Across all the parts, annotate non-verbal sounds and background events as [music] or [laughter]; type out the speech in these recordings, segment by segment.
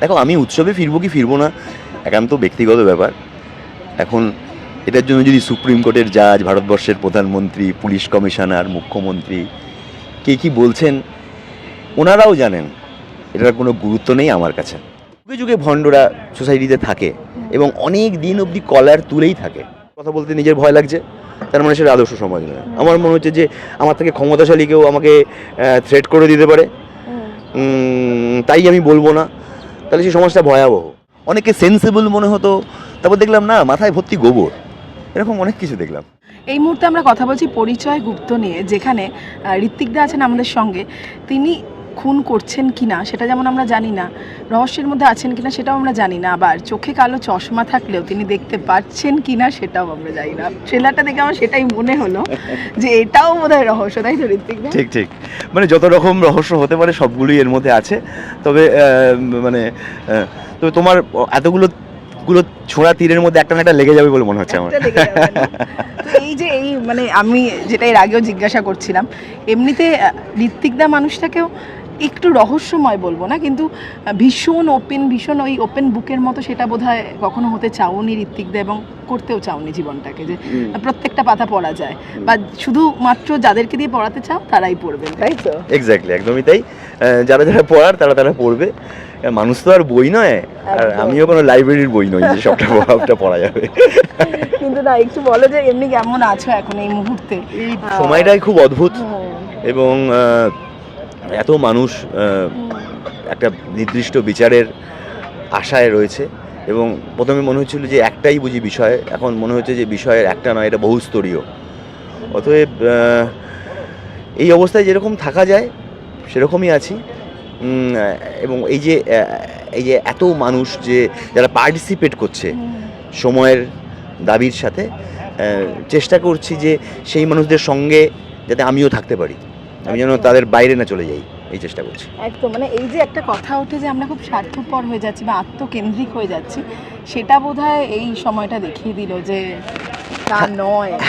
দেখো আমি উৎসবে ফিরবো কি ফিরবো না একান্ত ব্যক্তিগত ব্যাপার। এখন এটার জন্য যদি সুপ্রিম কোর্টের জাজ ভারতবর্ষের প্রধানমন্ত্রী পুলিশ কমিশনার মুখ্যমন্ত্রী কে কি বলছেন ওনারাও জানেন। এটার কোনো গুরুত্ব নেই আমার কাছে। যুগে যুগে ভণ্ডরা সোসাইটিতে থাকে এবং অনেক দিন অবধি কলার তুলেই থাকে। কথা বলতে নিজের ভয় লাগছে তার মানে সেটা আদর্শ সমাজ নয়। আমার মনে হচ্ছে যে আমার থেকে ক্ষমতাশালী কেউ আমাকে থ্রেট করে দিতে পারে। তাই আমি বলব না। তাহলে সেই সমাজটা ভয়াবহ। অনেকে সেন্সিবল মনে হতো, তারপর দেখলাম না, মাথায় ভর্তি গোবর। এরকম অনেক কিছু দেখলাম। এই মুহূর্তে আমরা কথা বলছি পরিচয় গুপ্ত নিয়ে, যেখানে ঋত্বিকদা আছেন আমাদের সঙ্গে। তিনি খুন করছেন কিনা সেটা যেমন আমরা জানি না রহস্যের মধ্যে আছেন কিনা সেটাও আমরা জানি না আবার চোখে কালো চশমা থাকলেও তিনি দেখতে পাচ্ছেন কিনা সেটাও আমরা জানি না। ট্রেলারটা দেখে আমার সেটাই মনে হলো যে এটাও বোধহয় রহস্য তাই তো ঋত্বিকদা ঠিক ঠিক। মানে যত রকম রহস্য হতে পারে সবগুলোই এর মধ্যে আছে। তবে মানে তবে তোমার এতগুলো গুলো ছোড়া তীরের মধ্যে একটা না একটা লেগে যাবে বলে মনে হচ্ছে আমার। না? এই যে এই মানে আমি যেটা এর আগেও জিজ্ঞাসা করছিলাম এমনিতে ঋত্বিকদা মানুষটাকেও একটু রহস্যময় বলব না কিন্তু ভীষণ ওপেন ভীষণ ওই ওপেন বুকের মতো সেটা বোধহয় কখনো হতে চাওনি ঋত্বিকদা এবং করতেও চাওনি জীবনটাকে যে প্রত্যেকটা পাতা পড়া যায়। বা শুধুমাত্র যাদেরকে দিয়ে পড়াতে চাও তারাই পড়বেন তাই তো? এক্স্যাক্টলি একদমই তাই। যারা যারা পড়ার তারা তারা পড়বে। মানুষ তো আর বই নয় আর আমিও কোনো লাইব্রেরির বই নই যে সবটা [laughs] সবটা পড়া যাবে। কিন্তু না একটু বলো যে এমনি কেমন আছো এখন এই মুহূর্তে? সময়টাই খুব অদ্ভুত এবং এত মানুষ একটা নির্দিষ্ট বিচারের আশায় রয়েছে এবং প্রথমে মনে হচ্ছিল যে একটাই বুঝি বিষয়, এখন মনে হচ্ছে যে বিষয়ের একটা নয়, এটা বহুস্তরীয়। অতএব এই অবস্থায় যেরকম থাকা যায়, সেরকমই আছি। এবং এই যে এই যে এত মানুষ যে যারা পার্টিসিপেট করছে সময়ের দাবির সাথে চেষ্টা করছি যে সেই মানুষদের সঙ্গে যাতে আমিও থাকতে পারি। আমি যেন তাদের বাইরে না চলে যাই, এই চেষ্টা করছি। একদম মানে এই যে একটা কথা ওঠে যে আমরা খুব স্বার্থপর হয়ে যাচ্ছি বা আত্মকেন্দ্রিক হয়ে যাচ্ছি, সেটা বোধহয় এই সময়টা দেখিয়ে দিল যে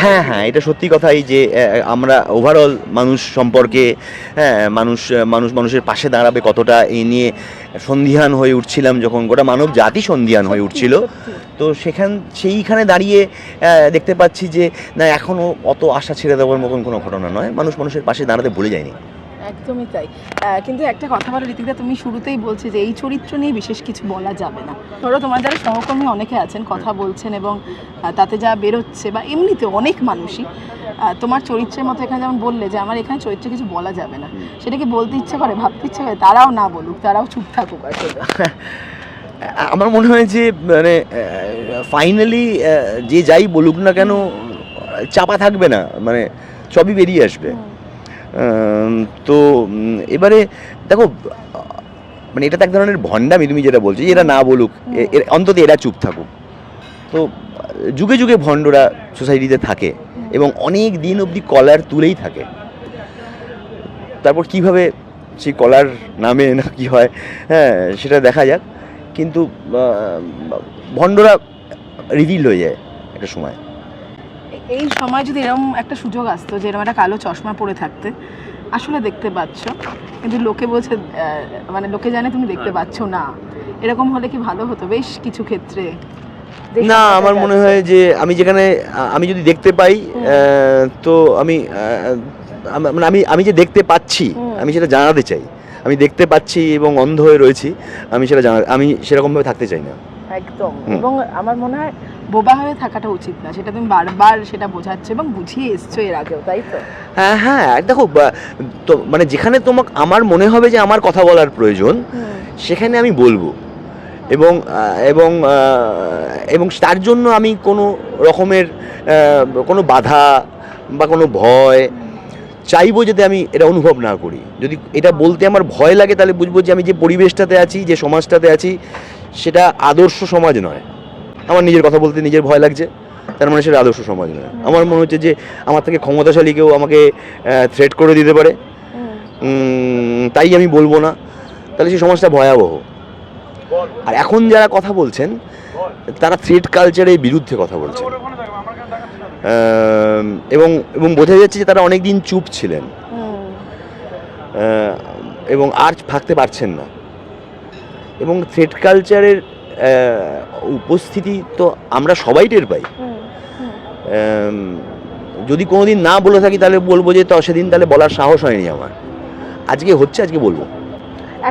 হ্যাঁ হ্যাঁ এটা সত্যি কথাই যে আমরা ওভারঅল মানুষ সম্পর্কে হ্যাঁ মানুষ মানুষ মানুষের পাশে দাঁড়াবে কতটা এই নিয়ে সন্ধিহান হয়ে উঠছিলাম যখন গোটা মানব জাতি সন্ধিহান হয়ে উঠছিল। তো সেখান সেইখানে দাঁড়িয়ে দেখতে পাচ্ছি যে না এখনও অত আশা ছেড়ে দেওয়ার মতন কোনো ঘটনা নয়। মানুষ মানুষের পাশে দাঁড়াতে ভুলে যায়নি। একদমই তাই। কিন্তু একটা কথা বলো ঋতিকা তুমি শুরুতেই বলছে যে এই চরিত্র নিয়ে বিশেষ কিছু বলা যাবে না। ধরো তোমার যারা সহকর্মী অনেকে আছেন কথা বলছেন এবং তাতে যা বেরোচ্ছে বা এমনিতে অনেক মানুষই তোমার চরিত্রের মতো এখানে যেমন বললে যে আমার এখানে চরিত্রে কিছু বলা যাবে না। সেটাকে বলতে ইচ্ছে করে ভাবতে ইচ্ছে করে? তারাও না বলুক তারাও চুপ থাকুক আসলে [laughs] আমার মনে হয় যে মানে ফাইনালি যে যাই বলুক না কেন চাপা থাকবে না মানে সবই বেরিয়ে আসবে। তো এবারে দেখো মানে এটা তো এক ধরনের ভণ্ডামি তুমি যেটা বলছো এরা না বলুক অন্তত এরা চুপ থাকুক। তো, যুগে যুগে ভণ্ডরা সোসাইটিতে থাকে এবং অনেক দিন অবধি কলার তুলেই থাকে। তারপর কীভাবে সেই কলার নামে না কি হয় হ্যাঁ সেটা দেখা যাক। কিন্তু ভণ্ডরা রিভিল হয়ে যায় একটা সময়। এই সময় যদি এরকম একটা সুযোগ আসতো যে এরকম একটা কালো চশমা পরে থাকতে আসলে দেখতে পাচ্ছ। কিন্তু লোকে বলছে মানে লোকে জানে তুমি দেখতে পাচ্ছ না। এরকম হলে কি ভালো হতো? বেশ কিছু ক্ষেত্রে না আমার মনে হয় যে আমি যেখানে আমি যদি দেখতে পাই তো আমি মানে আমি আমি যে দেখতে পাচ্ছি আমি সেটা জানাতে চাই। আমি দেখতে পাচ্ছি এবং অন্ধ হয়ে রয়েছি আমি সেটা জানা আমি সেরকমভাবে থাকতে চাই না। একদম। এবং আমার মনে হয় বোবা হয়ে থাকাটা উচিত না। সেটা তুমি বারবার সেটা বোঝাচ্ছ এবং বুঝিয়ে এসছো এর আগেও তাই তো? হ্যাঁ হ্যাঁ দেখো তো মানে যেখানে তোমাকে আমার মনে হবে যে আমার কথা বলার প্রয়োজন সেখানে আমি বলব। এবং এবং এবং তার জন্য আমি কোনো রকমের কোনো বাধা বা কোনো ভয় চাইব যাতে আমি এটা অনুভব না করি। যদি এটা বলতে আমার ভয় লাগে তাহলে বুঝব যে আমি যে পরিবেশটাতে আছি যে সমাজটাতে আছি সেটা আদর্শ সমাজ নয়। আমার নিজের কথা বলতে নিজের ভয় লাগছে তার মানে সেটা আদর্শ সমাজ নয়। আমার মনে হচ্ছে যে আমার থেকে ক্ষমতাশালী কেউ আমাকে থ্রেট করে দিতে পারে। তাই আমি বলব না। তাহলে সেই সমাজটা ভয়াবহ। আর এখন যারা কথা বলছেন তারা থ্রেড কালচারের বিরুদ্ধে কথা বলছেন। এবং এবং বোঝা যাচ্ছে যে তারা অনেক দিন চুপ ছিলেন। এবং আর থাকতে পারছেন না। এবং থ্রেড কালচারের উপস্থিতি তো আমরা সবাই টের পাই। যদি কোনোদিন না বলে থাকি তাহলে বলব যে তো সেদিন তাহলে বলার সাহস হয়নি আমার। আজকে হচ্ছে আজকে বলব।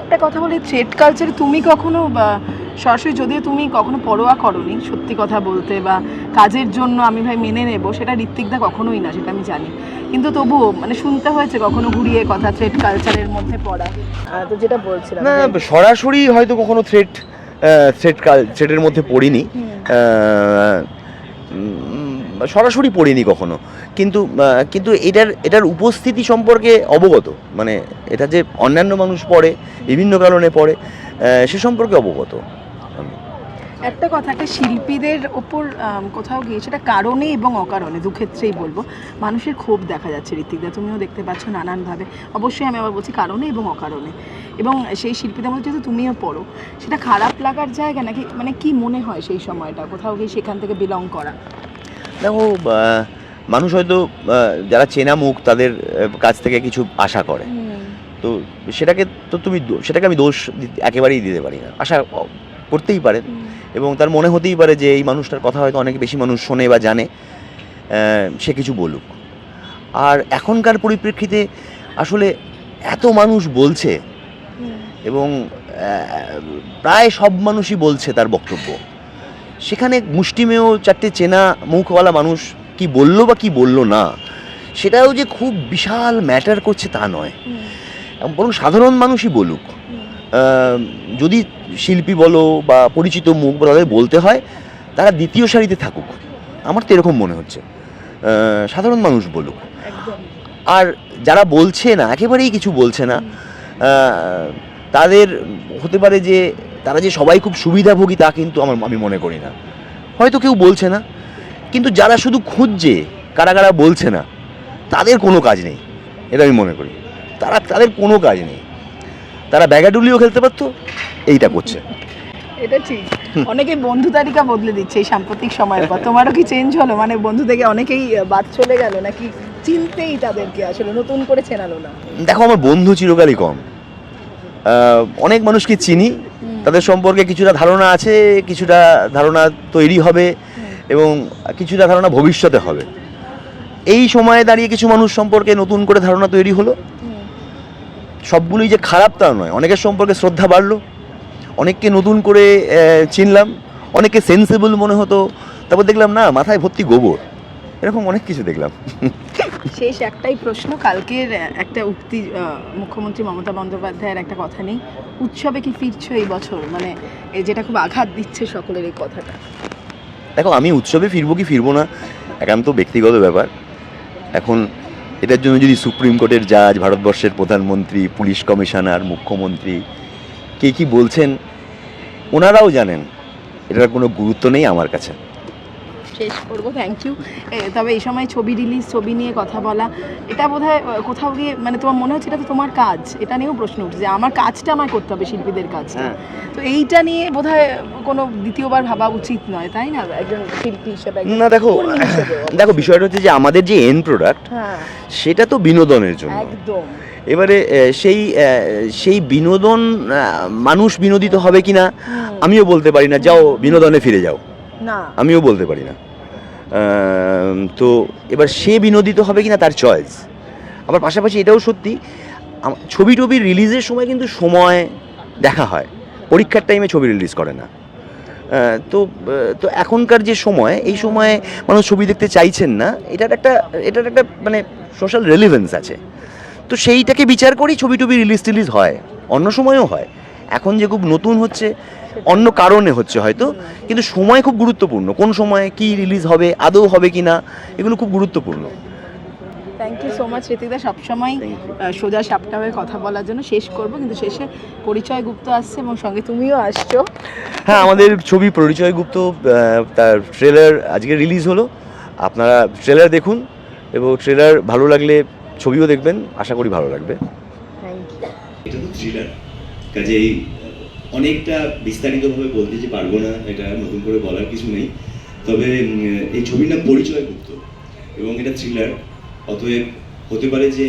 একটা কথা বলি থ্রেড কালচারে তুমি কখনো বা সরাসরি যদিও তুমি কখনো পরোয়া করনি সত্যি কথা বলতে বা কাজের জন্য আমি ভাই মেনে নেব সেটা ঋত্বিকদা কখনোই না সেটা আমি জানি। কিন্তু তবুও মানে শুনতে হয়েছে কখনো ঘুরিয়ে কথা থ্রেড কালচারের মধ্যে পড়া। তো যেটা বলছিলাম না সরাসরি হয়তো কখনো থ্রেট কাল সেটের মধ্যে পড়িনি। সরাসরি পড়িনি কখনো। কিন্তু কিন্তু এটার এটার উপস্থিতি সম্পর্কে অবগত। মানে এটা যে অন্যান্য মানুষ পড়ে বিভিন্ন কারণে পড়ে সে সম্পর্কে অবগত। একটা কথা একটা শিল্পীদের ওপর কোথাও গিয়ে সেটা কারণে এবং অকারণে দু ক্ষেত্রেই বলব মানুষের ক্ষোভ দেখা যাচ্ছে ঋত্বিকদা তুমিও দেখতে পাচ্ছ নানানভাবে। অবশ্যই আমি আবার বলছি কারণে এবং অকারণে। এবং সেই শিল্পীদের মধ্যে যেহেতু তুমিও পড়ো সেটা খারাপ লাগার জায়গা নাকি মানে কি মনে হয় সেই সময়টা কোথাও গিয়ে সেখান থেকে বিলং করা? দেখো মানুষ হয়তো যারা চেনা মুখ তাদের কাছ থেকে কিছু আশা করে। তো সেটাকে তো তুমি সেটাকে আমি দোষ একেবারেই দিতে পারি না। আশা করতেই পারে এবং তার মনে হতেই পারে যে এই মানুষটার কথা হয়তো অনেক বেশি মানুষ শোনে বা জানে। সে কিছু বলুক। আর এখনকার পরিপ্রেক্ষিতে আসলে এত মানুষ বলছে এবং প্রায় সব মানুষই বলছে তার বক্তব্য। সেখানে মুষ্টিমেয় চারটে চেনা মুখওয়ালা মানুষ কি বলল বা কি বলল না সেটাও যে খুব বিশাল ম্যাটার করছে তা নয়। বরং সাধারণ মানুষই বলুক। যদি শিল্পী বলো বা পরিচিত মুখ বলো তাদের বলতে হয় তারা দ্বিতীয় সারিতে থাকুক। আমার তো এরকম মনে হচ্ছে। সাধারণ মানুষ বলুক। আর যারা বলছে না একেবারেই কিছু বলছে না তাদের হতে পারে যে তারা যে সবাই খুব সুবিধাভোগী তা কিন্তু আমার আমি মনে করি না। হয়তো কেউ বলছে না কিন্তু যারা শুধু খুঁজছে কারা কারা বলছে না তাদের কোনো কাজ নেই এটা আমি মনে করি। তারা তাদের কোনো কাজ নেই। তারা ব্যাগাডুলিও খেলতে পারতো? এইটা করছে। এটা ঠিক। অনেকে বন্ধু তালিকা বদলে দিচ্ছে এই সাম্প্রতিক সময়ের পর। তোমারও কি চেঞ্জ হলো? মানে বন্ধু থেকে অনেকেই বাদ চলে গেল নাকি চিনতেই তাদেরকে আসলে নতুন করে চেনালো না? দেখো আমার বন্ধু চিরকালই কম। অনেক মানুষকে চিনি। তাদের সম্পর্কে কিছুটা ধারণা আছে কিছুটা ধারণা তৈরি হবে এবং কিছুটা ধারণা ভবিষ্যতে হবে। এই সময়ে দাঁড়িয়ে কিছু মানুষ সম্পর্কে নতুন করে ধারণা তৈরি হলো। সবগুলোই যে খারাপ তা নয়। অনেকের সম্পর্কে শ্রদ্ধা বাড়লো অনেককে নতুন করে চিনলাম অনেকে সেন্সেবল মনে হতো। তারপর দেখলাম না মাথায় ভর্তি গোবর। এরকম অনেক কিছু দেখলাম। শেষ একটাই প্রশ্ন কালকের একটা উক্তি মুখ্যমন্ত্রী মমতা বন্দ্যোপাধ্যায়ের একটা কথা নেই। উৎসবে কি ফিরছো এই বছর? মানে এই যেটা খুব আঘাত দিচ্ছে সকলের এই কথাটা। দেখো আমি উৎসবে ফিরবো কি ফিরবো না একান্ত ব্যক্তিগত ব্যাপার। এখন এটার জন্য যদি সুপ্রিম কোর্টের জাজ, ভারতবর্ষের প্রধানমন্ত্রী, পুলিশ কমিশনার, মুখ্যমন্ত্রী কে কি বলছেন, ওনারাও জানেন। এটার কোনো গুরুত্ব নেই আমার কাছে। শেষ করব থ্যাংক ইউ তবে এই সময় ছবি রিলিজ ছবি নিয়ে কথা বলা এটা বোধহয় কোথাও গিয়ে মানে তোমার মনে হচ্ছে এটা তো তোমার কাজ? এটা নিয়েও প্রশ্ন উঠছে যে আমার কাজটা আমায় করতে হবে শিল্পীদের কাজটা। হ্যাঁ। তো এইটা নিয়ে বোধহয় কোনো দ্বিতীয়বার ভাবা উচিত নয় তাই না? একজন শিল্পী হিসেবে না দেখো [laughs] দেখো বিষয়টা হচ্ছে যে আমাদের যে এন প্রোডাক্ট হ্যাঁ। সেটা তো বিনোদনের জন্য। একদম। এবারে সেই সেই বিনোদন মানুষ বিনোদিত হবে কিনা আমিও বলতে পারি না যাও বিনোদনে ফিরে যাও। না। আমিও বলতে পারি না। তো এবার সে বিনোদিত হবে কিনা তার চয়েস আবার পাশাপাশি এটাও সত্যি ছবি টবি রিলিজের সময় কিন্তু সময় দেখা হয়। পরীক্ষার টাইমে ছবি রিলিজ করে না। তো তো এখনকার যে সময়, এই সময়ে মানুষ ছবি দেখতে চাইছেন না, এটার একটা এটার একটা মানে সোশ্যাল রেলিভেন্স আছে। তো সেইটাকে বিচার করেই ছবি টবি রিলিজ টিলিজ হয়, অন্য সময়ও হয়। এখন যে খুব নতুন হচ্ছে অন্য কারণে হচ্ছে হয়তো কিন্তু সময় খুব গুরুত্বপূর্ণ। কোন সময়ে কি রিলিজ হবে আদৌ হবে কি না এগুলো খুব গুরুত্বপূর্ণ। থ্যাংক ইউ সো মাচ ঋতিকদা সবসময় সোজা সাপটা হয়ে কথা বলার জন্য শেষ করব কিন্তু শেষে পরিচয় গুপ্ত আসছে এবং সঙ্গে তুমিও আসছো। হ্যাঁ আমাদের ছবি পরিচয় গুপ্ত তার ট্রেলার আজকে রিলিজ হলো। আপনারা ট্রেলার দেখুন এবং ট্রেলার ভালো লাগলে ছবিও দেখবেন আশা করি ভালো লাগবে। থ্যাংক ইউ এটা তো থ্রিলার কাজেই অনেকটা বিস্তারিতভাবে বলতে যে পারব না, এটা নতুন করে বলার কিছু নেই। তবে এই ছবির নাম পরিচয় গুপ্ত এবং এটা থ্রিলার অতএব হতে পারে যে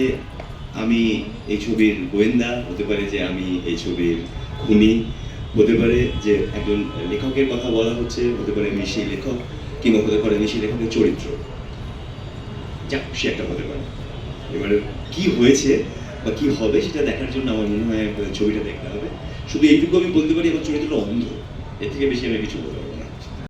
আমি এই ছবির গোয়েন্দা, হতে পারে যে আমি এই ছবির খুনি, হতে পারে যে একজন লেখকের কথা বলা হচ্ছে, হতে পারে আমি সেই লেখক কিংবা হতে পারে আমি সেই লেখকের চরিত্র। যা খুশি একটা হতে পারে। এবারে কি হয়েছে বা কি হবে সেটা দেখার জন্য আমার মনে হয়, ছবিটা দেখতে হবে শুধু এইটুকু আমি বলতে পারি, আমার চরিত্রটা অন্ধ এর থেকে বেশি আমি কিছু না।